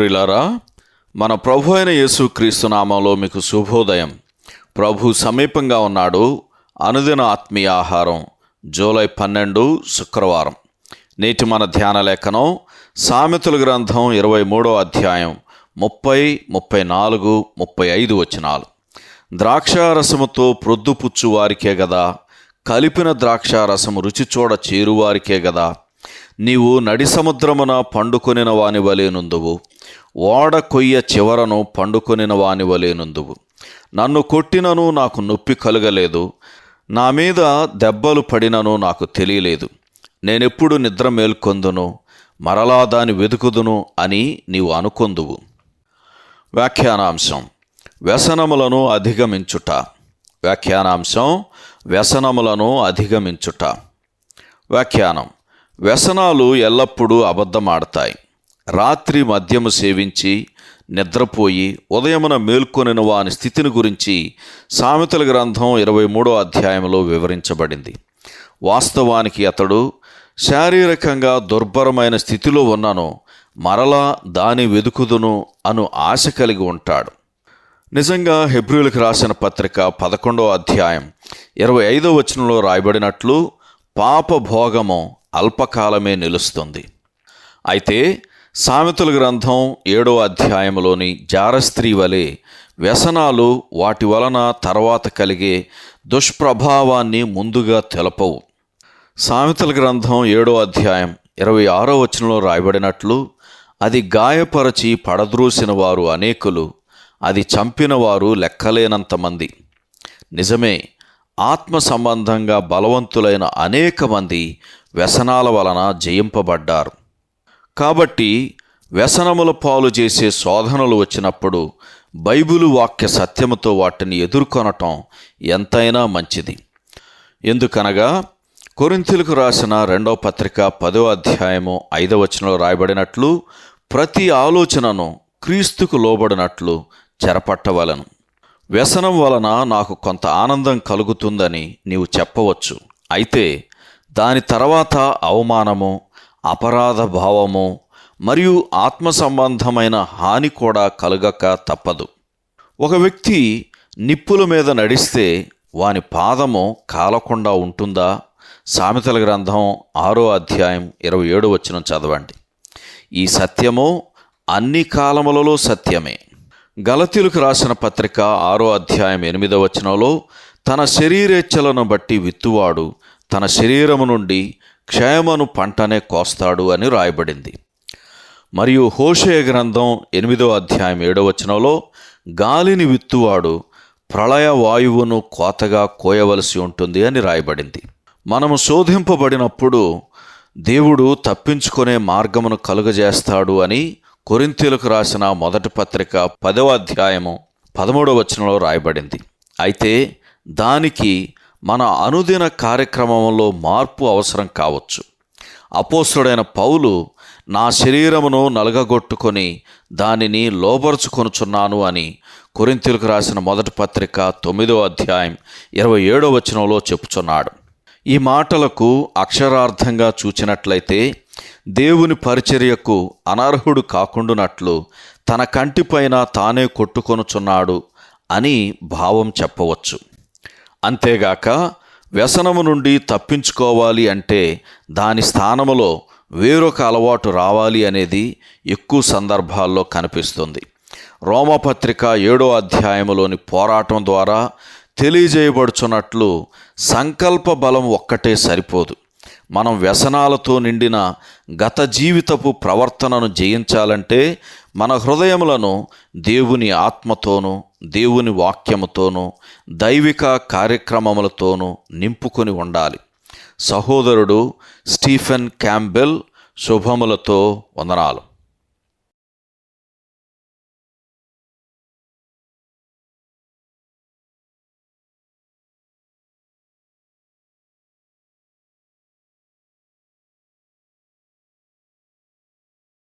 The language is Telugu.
ప్రిలారా మన ప్రభు అయిన యేసుక్రీస్తు నామంలో మీకు శుభోదయం. ప్రభు సమీపంగా ఉన్నాడు. అనుదిన ఆత్మీయ ఆహారం జూలై పన్నెండు శుక్రవారం. నేటి మన ధ్యాన లేఖనం సామెతల గ్రంథం ఇరవై మూడో అధ్యాయం ముప్పై ముప్పై నాలుగు ముప్పై ఐదు వచనాలు. ద్రాక్షారసముతో ప్రొద్దుపుచ్చు వారికే గదా కలిపిన ద్రాక్షారసము రుచి చూడ చేరువారికే గదా నీవు నడి సముద్రమున పండుకొనిన వాని వలేనుందువు ఓడ కొయ్య చివరను పండుకొనిన వాని వలేనుందువు నన్ను కొట్టినను నాకు నొప్పి కలగలేదు. నా మీద దెబ్బలు పడినను నాకు తెలియలేదు. నేనెప్పుడు నిద్ర మేల్కొందును? మరలా దాని వెతుకుదును అని నీవు అనుకొందువు. వ్యాఖ్యానాంశం. వ్యసనములను అధిగమించుట. వ్యాఖ్యానాంశం. వ్యసనములను అధిగమించుట. వ్యాఖ్యానం. వ్యసనాలు ఎల్లప్పుడూ అబద్ధమాడతాయి. రాత్రి మద్యము సేవించి నిద్రపోయి ఉదయమున మేల్కొనిన వాని స్థితిని గురించి సామెతల గ్రంథం ఇరవై మూడో అధ్యాయంలో వివరించబడింది. వాస్తవానికి అతడు శారీరకంగా దుర్భరమైన స్థితిలో ఉన్నను మరలా దాని వెదుకుదును అను ఆశ కలిగి ఉంటాడు. నిజంగా హెబ్రిలకు రాసిన పత్రిక పదకొండో అధ్యాయం ఇరవై ఐదో వచనంలో రాయబడినట్లు పాప భోగము అల్పకాలమే నిలుస్తుంది. అయితే సామెతల గ్రంథం ఏడో అధ్యాయంలోని జారస్త్రీ వలె వ్యసనాలు వాటి వలన తర్వాత కలిగే దుష్ప్రభావాన్ని ముందుగా తెలపవు. సామెతల గ్రంథం ఏడో అధ్యాయం ఇరవై ఆరో వచనంలో రాయబడినట్లు అది గాయపరచి పడద్రోసిన వారు అనేకులు అది చంపిన వారు నిజమే ఆత్మ సంబంధంగా బలవంతులైన అనేక మంది వ్యసనాల వలన జయింపబడ్డారు. కాబట్టి వ్యసనముల పాలు చేసే శోధనలు వచ్చినప్పుడు బైబిలు వాక్య సత్యముతో వాటిని ఎదుర్కొనటం ఎంతైనా మంచిది. ఎందుకనగా కొరింథీలకు రాసిన రెండవ పత్రిక పదో అధ్యాయము ఐదవ వచనంలో రాయబడినట్లు ప్రతి ఆలోచనను క్రీస్తుకు లోబడినట్లు చెరపట్టవలను. వ్యసనం వలన నాకు కొంత ఆనందం కలుగుతుందని నీవు చెప్పవచ్చు. అయితే దాని తర్వాత అవమానము అపరాధ భావము మరియు ఆత్మ సంబంధమైన హాని కూడా కలగక తప్పదు. ఒక వ్యక్తి నిప్పుల మీద నడిస్తే వాని పాదము కాలకుండా ఉంటుందా? సామెతల గ్రంథం ఆరో అధ్యాయం ఇరవై ఏడు వచ్చిన చదవండి. ఈ సత్యము అన్ని కాలములలో సత్యమే. గలతీలకు రాసిన పత్రిక ఆరో అధ్యాయం ఎనిమిదవ వచనంలో తన శరీరేచ్ఛలను బట్టి విత్తువాడు తన శరీరము నుండి క్షయమను పంటనే కోస్తాడు అని రాయబడింది. మరియు హోషయ గ్రంథం ఎనిమిదో అధ్యాయం ఏడో వచనంలో గాలిని విత్తువాడు ప్రళయ వాయువును కోతగా కోయవలసి ఉంటుంది అని రాయబడింది. మనము శోధింపబడినప్పుడు దేవుడు తప్పించుకునే మార్గమును కలుగజేస్తాడు అని కొరింతీలకు రాసిన మొదటి పత్రిక పదవ అధ్యాయము పదమూడవ వచనంలో రాయబడింది. అయితే దానికి మన అనుదిన కార్యక్రమంలో మార్పు అవసరం కావచ్చు. అపోసుడైన పౌలు నా శరీరమును నలగగొట్టుకొని దానిని లోబరుచుకొనుచున్నాను అని కొరింతీలకు రాసిన మొదటి పత్రిక తొమ్మిదో అధ్యాయం ఇరవై ఏడో వచనంలో చెప్పుచున్నాడు. ఈ మాటలకు అక్షరార్థంగా చూచినట్లయితే దేవుని పరిచర్యకు అనర్హుడు కాకుండునట్లు తన కంటిపైన తానే కొట్టుకొనుచున్నాడు అని భావం చెప్పవచ్చు. అంతేగాక వ్యసనము నుండి తప్పించుకోవాలి అంటే దాని స్థానములో వేరొక అలవాటు రావాలి అనేది ఎక్కువ సందర్భాల్లో కనిపిస్తుంది. రోమపత్రిక ఏడో అధ్యాయములోని పోరాటం ద్వారా తెలియజేయబడుచున్నట్లు సంకల్ప బలం ఒక్కటే సరిపోదు. మనం వ్యసనాలతో నిండిన గత జీవితపు ప్రవర్తనను జయించాలంటే మన హృదయములను దేవుని ఆత్మతోనూ దేవుని వాక్యముతోనూ దైవిక కార్యక్రమములతోనూ నింపుకొని ఉండాలి. సహోదరుడు స్టీఫెన్ క్యాంబెల్ శుభములతో వందనాలు.